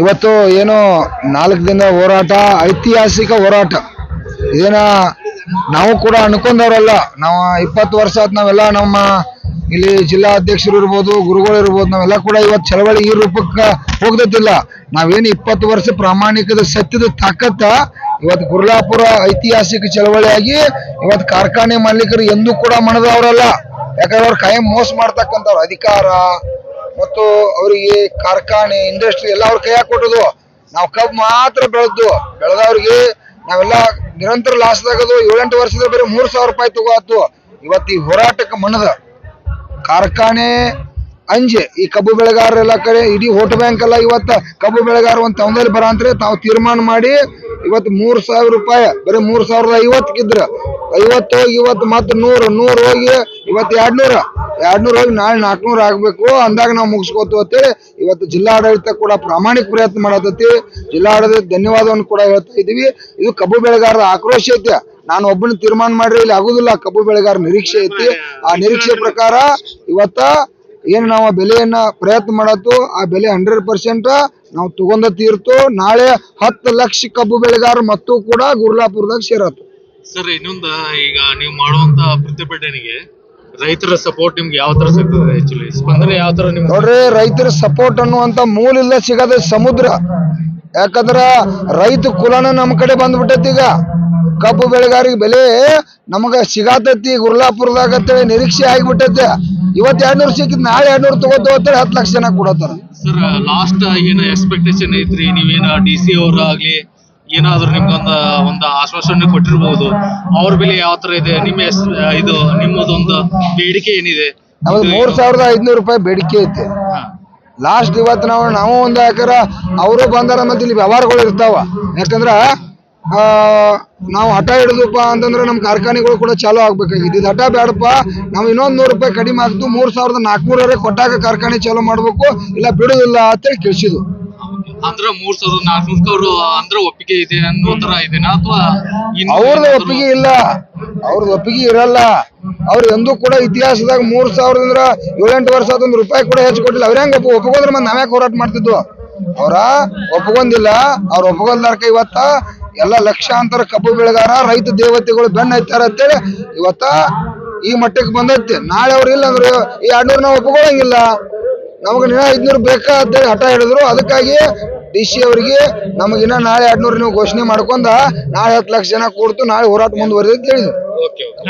ಇವತ್ತು ಏನು ನಾಲ್ಕು ದಿನ ಹೋರಾಟ, ಐತಿಹಾಸಿಕ ಹೋರಾಟ. ಇದೇನ ನಾವು ಕೂಡ ಅನ್ಕೊಂಡವ್ರಲ್ಲ. ನಾವು ಇಪ್ಪತ್ತು ವರ್ಷ ಆತ್ ನಾವೆಲ್ಲ ನಮ್ಮ ಇಲ್ಲಿ ಜಿಲ್ಲಾ ಅಧ್ಯಕ್ಷರು ಇರ್ಬೋದು, ಗುರುಗಳು ಇರ್ಬೋದು, ನಾವೆಲ್ಲ ಕೂಡ ಇವತ್ತು ಚಳವಳಿ ಈ ರೂಪಕ್ಕೆ ಹೋಗ್ದತ್ತಿಲ್ಲ ನಾವೇನು ಇಪ್ಪತ್ತು ವರ್ಷ ಪ್ರಾಮಾಣಿಕದ ಸತ್ಯದ ತಾಕತ್ತ ಇವತ್ತು ಗುರ್ಲಾಪುರ ಐತಿಹಾಸಿಕ ಚಳವಳಿಯಾಗಿ ಇವತ್ತು ಕಾರ್ಖಾನೆ ಮಾಲೀಕರು ಎಂದೂ ಕೂಡ ಮನದವರಲ್ಲ. ಯಾಕಂದ್ರೆ ಅವ್ರು ಕಾಯಂ ಮೋಸ ಮಾಡ್ತಕ್ಕಂಥವ್ರು. ಅಧಿಕಾರ ಮತ್ತು ಅವರಿಗೆ ಕಾರ್ಖಾನೆ ಇಂಡಸ್ಟ್ರಿ ಎಲ್ಲ ಅವ್ರ ಕೈಯಾಗ ಕೊಟ್ಟದು ನಾವು ಕಬ್ಬು ಮಾತ್ರ ಬೆಳೆದ್ದು ಬೆಳೆದವ್ರಿಗೆ ನಾವೆಲ್ಲ ನಿರಂತರ ಲಾಸ್ ಆಗದು ಏಳೆಂಟು ವರ್ಷದ ಬರೀ ಮೂರ್ ಸಾವಿರ ರೂಪಾಯಿ ತಗೋತು. ಇವತ್ತು ಈ ಹೋರಾಟಕ್ಕೆ ಮಣ್ಣದ ಕಾರ್ಖಾನೆ, ಅಂಜೆ, ಈ ಕಬ್ಬು ಬೆಳೆಗಾರರೆಲ್ಲ ಕಡೆ, ಇಡೀ ಓಟ್ ಬ್ಯಾಂಕ್ ಎಲ್ಲ ಇವತ್ತ ಕಬ್ಬು ಬೆಳೆಗಾರ ಒಂದು ಬರ ಅಂದ್ರೆ ತಾವು ತೀರ್ಮಾನ ಮಾಡಿ ಇವತ್ತು ಮೂರ್ ಸಾವಿರ ರೂಪಾಯಿ, ಬರೀ ಮೂರ್ ಸಾವಿರದ ಐವತ್ತಕ್ಕಿದ್ರ. ಐವತ್ತು ಹೋಗಿ ಇವತ್ತು ಮತ್ತೆ ನೂರು ನೂರು ಹೋಗಿ ಇವತ್ತು ಎರಡ್ ನೂರ ಎರಡ್ ನೂರ ಹೋಗಿ ನಾಳೆ ನಾಲ್ಕುನೂರ ಆಗ್ಬೇಕು. ಅಂದಾಗ ನಾವು ಮುಗಿಸ್ಕೋತು ಅಂತೇಳಿ ಇವತ್ತು ಜಿಲ್ಲಾಡಳಿತ ಕೂಡ ಪ್ರಾಮಾಣಿಕ ಪ್ರಯತ್ನ ಮಾಡತೈತಿ. ಜಿಲ್ಲಾಡಳಿತ ಧನ್ಯವಾದವನ್ನು ಕೂಡ ಹೇಳ್ತಾ ಇದೀವಿ ಇದು ಕಬ್ಬು ಬೆಳೆಗಾರರ ಆಕ್ರೋಶ ಐತೆ. ನಾನು ಒಬ್ಬನ ತೀರ್ಮಾನ ಮಾಡ್ರಿ, ಇಲ್ಲಿ ಆಗುದಿಲ್ಲ. ಕಬ್ಬು ಬೆಳೆಗಾರ ನಿರೀಕ್ಷೆ ಐತಿ. ಆ ನಿರೀಕ್ಷೆ ಪ್ರಕಾರ ಇವತ್ತ ಏನ್ ನಾವು ಬೆಲೆಯನ್ನ ಪ್ರಯತ್ನ ಮಾಡತ್ತು ಆ ಬೆಲೆ ಹಂಡ್ರೆಡ್ ಪರ್ಸೆಂಟ್ ನಾವು ತಗೊಂಡ ತೀರ್ತು. ನಾಳೆ ಹತ್ತು ಲಕ್ಷ ಕಬ್ಬು ಬೆಳೆಗಾರ ಮತ್ತು ಕೂಡ ಗುರ್ಲಾಪುರದಾಗ ಸೇರತ್ತು. ಸರ್, ಇನ್ನೊಂದ ಈಗ ನೀವು ಮಾಡುವಂತ ಪ್ರತಿಭಟನೆಗೆ ರೈತರ ಸಪೋರ್ಟ್ ನಿಮ್ಗೆ ಯಾವ ತರ ಸಿಗ್ತದೆ ಆಕ್ಚುಲಿ ಸ್ಪಂದನೆ ಯಾವ ತರ ನಿಮ್ಗೆ ನೋಡ್ರಿ ರೈತರ ಸಪೋರ್ಟ್ ಅನ್ನುವಂತ ಮೂಲ ಇಲ್ಲ ಸಿಗದ ಸಮುದ್ರ. ಯಾಕಂದ್ರ ರೈತ ಕುಲನ ನಮ್ಮ ಕಡೆ ಬಂದ್ಬಿಟ್ಟೈತಿ ಈಗ. ಕಬ್ಬು ಬೆಳೆಗಾರಿಗೆ ಬೆಲೆ ನಮಗ ಸಿಗಾತೈತಿ ಗುರ್ಲಾಪುರದಾಗ ಅಂತೇಳಿ ನಿರೀಕ್ಷೆ ಆಗಿಬಿಟ್ಟೈತೆ. ಇವತ್ತು ಎರಡ್ನೂರು ಸಿಕ್ಕಿದ್ ನಾಳೆ ಎರಡ್ನೂರು ತಗೋತ ಅಂತೇಳಿ ಹತ್ತು ಲಕ್ಷ ಜನ ಕೊಡತ್ತಾರ ಸರ್ ಲಾಸ್ಟ್ ಏನ ಎಕ್ಸ್ಪೆಕ್ಟೇಷನ್ ಐತ್ರಿ? ನೀವೇನ ಡಿ ಸಿ ಅವ್ರಾಗ್ಲಿ ಏನಾದ್ರು ನಿಮ್ಗೆ ಒಂದು ಆಶ್ವಾಸನೆ ಕೊಟ್ಟಿರ್ಬೋದು. ಅವ್ರ ಬೆಲೆ ಯಾವ ತರ ಇದೆ ನಿಮ್ಮ ಇದು ನಿಮ್ಮದೊಂದು ಬೇಡಿಕೆ ಏನಿದೆ? ನಮ್ದು ಮೂರ್ ಸಾವಿರದ ಐದ್ನೂರು ರೂಪಾಯಿ ಬೇಡಿಕೆ ಐತಿ. ಹಾ. ಲಾಸ್ಟ್ ಇವತ್ತು ನಾವು ನಾವು ಒಂದು ಯಾಕಾರ ಅವರು ಬಂದಾರ ಮತ್ತೆ ಇಲ್ಲಿ ವ್ಯವಹಾರಗಳು ಇರ್ತಾವ. ಯಾಕಂದ್ರ ಆ, ನಾವು ಹಠ ಹಿಡಿದಪ್ಪ ಅಂತಂದ್ರೆ ನಮ್ಮ ಕಾರ್ಖಾನೆಗಳು ಕೂಡ ಚಾಲೂ ಆಗ್ಬೇಕಾಗಿತ್ತು. ಇದು ಹಠ ಬೇಡಪ್ಪ ನಾವು ಇನ್ನೊಂದ್ ನೂರು ರೂಪಾಯಿ ಕಡಿಮೆ ಆಗ್ತು ಮೂರ್ ಸಾವಿರದ ನಾಲ್ಕುನೂರವರೆ ಕೊಟ್ಟಾಗ ಕಾರ್ಖಾನೆ ಚಾಲೂ ಮಾಡ್ಬೇಕು ಇಲ್ಲ ಬಿಡುದಿಲ್ಲ ಅಂತೇಳಿ ಕೇಳಿಸಿದ್ವು. ಅಂದ್ರ ಮೂರ್ ಸಾವಿರದ ನಾಲ್ಕುನೂರು ಅವರು ಅಂದ್ರ ಒಪ್ಪಿಗೆ ಇದೆ ಅನ್ನೋ ತರ ಇದೆನಾ? ಅಥವಾ ಅವ್ರದ್ದು ಒಪ್ಪಿಗೆ ಇಲ್ಲ. ಅವ್ರದ್ದು ಒಪ್ಪಿಗೆ ಇರಲ್ಲ. ಅವ್ರ ಎಂದೂ ಕೂಡ ಇತಿಹಾಸದಾಗ ಮೂರ್ ಸಾವಿರದಿಂದ ಏಳೆಂಟು ವರ್ಷ ಅದೊಂದು ರೂಪಾಯಿ ಕೂಡ ಹೆಚ್ಚು ಕೊಟ್ಟಿಲ್ಲ. ಅವ್ರ ಹೆಂಗ ಒಪ್ಪಗೋದ್ರೆ ಮತ್ತೆ ನಾವ್ಯಾಕೆ ಹೋರಾಟ ಮಾಡ್ತಿದ್ವು ಅವ್ರ ಒಪ್ಪಗೊಂದಿಲ್ಲ. ಅವ್ರ ಒಪ್ಪಗೊಂದಾರ್ಕ ಇವತ್ತ ಎಲ್ಲ ಲಕ್ಷಾಂತರ ಕಬ್ಬು ಬೆಳೆಗಾರ ರೈತ ದೇವತೆಗಳು ಬೆನ್ನ ಹತ್ತಾರ ಅಂತೇಳಿ ಇವತ್ತ ಈ ಮಟ್ಟಕ್ಕೆ ಬಂದೈತಿ. ನಾಳೆ ಅವ್ರು ಇಲ್ಲ ಅಂದ್ರೆ ಈ ಎರಡ್ನೂರು ನಾವು ಒಪ್ಕೊಳ್ಳಂಗಿಲ್ಲ ನಮಗೆ ಇನ್ನ ಐದ್ನೂರು ಬೇಕಾ ಅಂತೇಳಿ ಹಠ ಹಿಡಿದ್ರು ಅದಕ್ಕಾಗಿ ಡಿ ಸಿ ಅವರಿಗೆ ಇನ್ನ ನಾಳೆ ಎರಡ್ನೂರು ನೀವು ಘೋಷಣೆ ಮಾಡ್ಕೊಂಡ ನಾಳೆ ಹತ್ತು ಲಕ್ಷ ಜನ ಕೂಡ್ತು ನಾಳೆ ಹೋರಾಟ ಮುಂದುವರಿದ ಓಕೆ ಓಕೆ.